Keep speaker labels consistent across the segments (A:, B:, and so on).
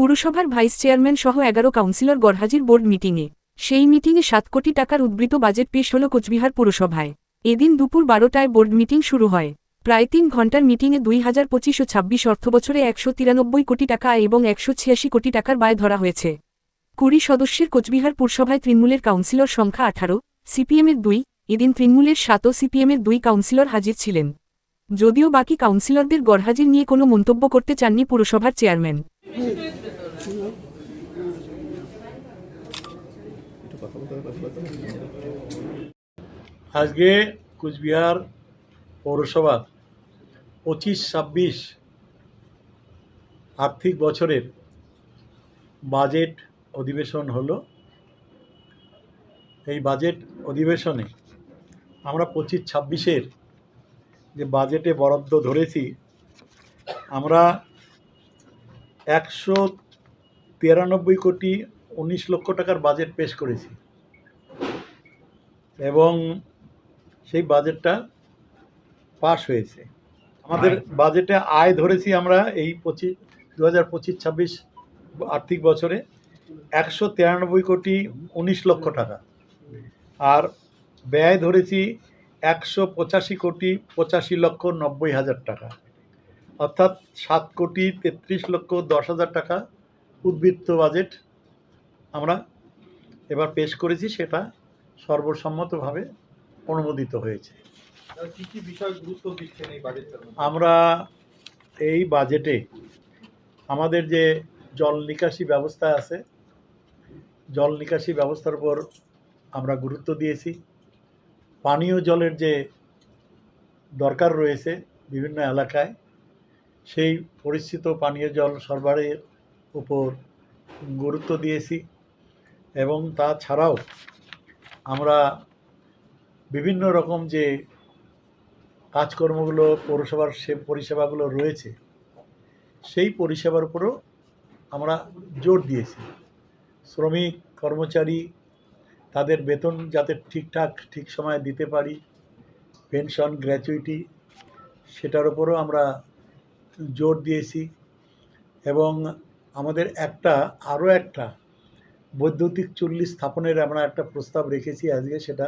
A: পুরসভার vice chairman সহ এগারো কাউন্সিলর গড়হাজির বোর্ড মিটিংয়ে। সেই মিটিংয়ে সাত কোটি টাকার উদ্বৃত বাজেট পেশ হল কোচবিহার পুরসভায়। এদিন দুপুর বারোটায় বোর্ড মিটিং শুরু হয়। প্রায় তিন ঘণ্টার মিটিংয়ে দুই হাজার পঁচিশ ও ছাব্বিশ অর্থবছরে একশো তিরানব্বই কোটি টাকা এবং একশো ছিয়াশি কোটি টাকার ব্যয় ধরা হয়েছে। কুড়ি সদস্যের কোচবিহার পুরসভায় তৃণমূলের কাউন্সিলর সংখ্যা আঠারো সিপিএমের দুই, এদিন তৃণমূলের সাত ও সিপিএমের দুই কাউন্সিলর হাজির ছিলেন। যদিও বাকি কাউন্সিলরদের গড়হাজির নিয়ে কোনো মন্তব্য করতে চাননি পুরসভার চেয়ারম্যান।
B: আজকে কুচবিহার পৌরসভার পঁচিশ ছাব্বিশ আর্থিক বছরের বাজেট অধিবেশন হলো। এই বাজেট অধিবেশনে আমরা পঁচিশ ছাব্বিশের যে বাজেটে বরাদ্দ ধরেছি, আমরা একশো তিরানব্বই কোটি উনিশ লক্ষ টাকার বাজেট পেশ করেছি। এবং সেই বাজেটটা পাশ হয়েছে। আমাদের বাজেটে আয় ধরেছি আমরা এই পঁচিশ দু হাজার পঁচিশ ছাব্বিশ আর্থিক বছরে একশো তিরানব্বই কোটি উনিশ লক্ষ টাকা। আর ব্যয় ধরেছি একশো পঁচাশি কোটি পঁচাশি লক্ষ নব্বই হাজার টাকা। অর্থাৎ সাত কোটি তেত্রিশ লক্ষ দশ হাজার টাকা উদ্বৃত্ত বাজেট আমরা এবার পেশ করেছি সেটা সর্বসম্মতভাবে অনুমোদিত হয়েছে
C: কি কি বিষয় গুরুত্ব দিচ্ছেন এই বাজেটটার মধ্যে?
B: আমরা এই বাজেটে আমাদের যে জল নিকাশি ব্যবস্থা আছে জল নিকাশি ব্যবস্থার উপর আমরা গুরুত্ব দিয়েছি পানীয় জলের যে দরকার রয়েছে বিভিন্ন এলাকায় সেই পরিচিত পানীয় জল সরবরাহের উপর গুরুত্ব দিয়েছি এবং তাছাড়াও আমরা বিভিন্ন রকম যে কাজকর্মগুলো, পৌরসভার সে পরিষেবাগুলো রয়েছে, সেই পরিষেবার উপরও আমরা জোর দিয়েছি। শ্রমিক, কর্মচারী, তাদের বেতন যাতে ঠিকঠাক, ঠিক সময়ে দিতে পারি, পেনশন, গ্র্যাচুইটি, সেটার উপরও আমরা জোর দিয়েছি এবং আমাদের একটা, আরও একটা বৈদ্যুতিক চুল্লি স্থাপনের আমরা একটা প্রস্তাব রেখেছি আজকে, সেটা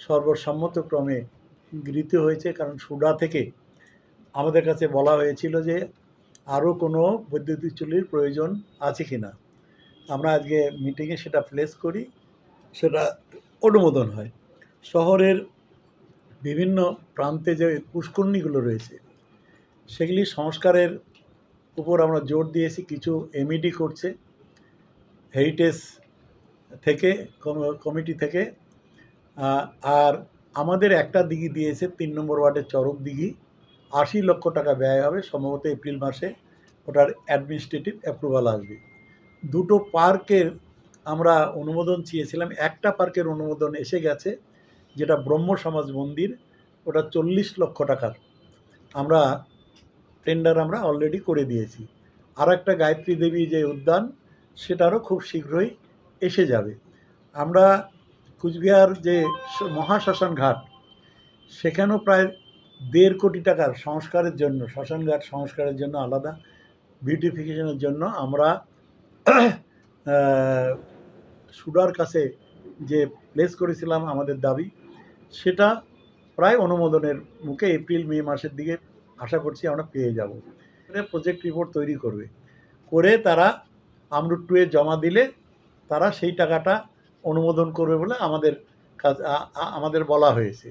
B: সর্বসম্মতক্রমে গৃহীত হয়েছে। কারণ সুডা থেকে আমাদের কাছে বলা হয়েছিল যে আরও কোনো বৈদ্যুতিক চুল্লির প্রয়োজন আছে কি না আমরা আজকে মিটিংয়ে সেটা প্লেস করি, সেটা অনুমোদন হয়। শহরের বিভিন্ন প্রান্তে যে পুষ্করণীগুলো রয়েছে, সেগুলি সংস্কারের উপর আমরা জোর দিয়েছি, কিছু এমইডি করছে হেরিটেজ থেকে কমিটি থেকে আর আমাদের একটা দিঘি দিয়েছে, তিন নম্বর ওয়ার্ডের চরক দিঘি, আশি লক্ষ টাকা ব্যয় হবে, সম্ভবত এপ্রিল মাসে ওটার অ্যাডমিনিস্ট্রেটিভ অ্যাপ্রুভাল আসবে। দুটো পার্কের আমরা অনুমোদন চেয়েছিলাম, একটা পার্কের অনুমোদন এসে গেছে, যেটা ব্রহ্ম সমাজ মন্দির, ওটা চল্লিশ লক্ষ টাকার। আমরা টেন্ডার আমরা অলরেডি করে দিয়েছি। আর একটা গায়ত্রী দেবী যে উদ্যান, সেটারও খুব শীঘ্রই এসে যাবে। আমরা কুচবিহার যে মহাশ্মশান ঘাট, সেখানেও প্রায় দেড় কোটি টাকার সংস্কারের জন্য, শ্মশান ঘাট সংস্কারের জন্য আলাদা বিউটিফিকেশনের জন্য আমরা সুডার কাছে যে প্লেস করেছিলাম আমাদের দাবি, সেটা প্রায় অনুমোদনের মুখে এপ্রিল, মে মাসের দিকে আশা করছি আমরা পেয়ে যাব। প্রজেক্ট রিপোর্ট তৈরি করবে। করে তারা আমরুট টুয়ে জমা দিলে তারা সেই টাকাটা অনুমোদন করবে বলে আমাদের কাজ আমাদের বলা হয়েছে।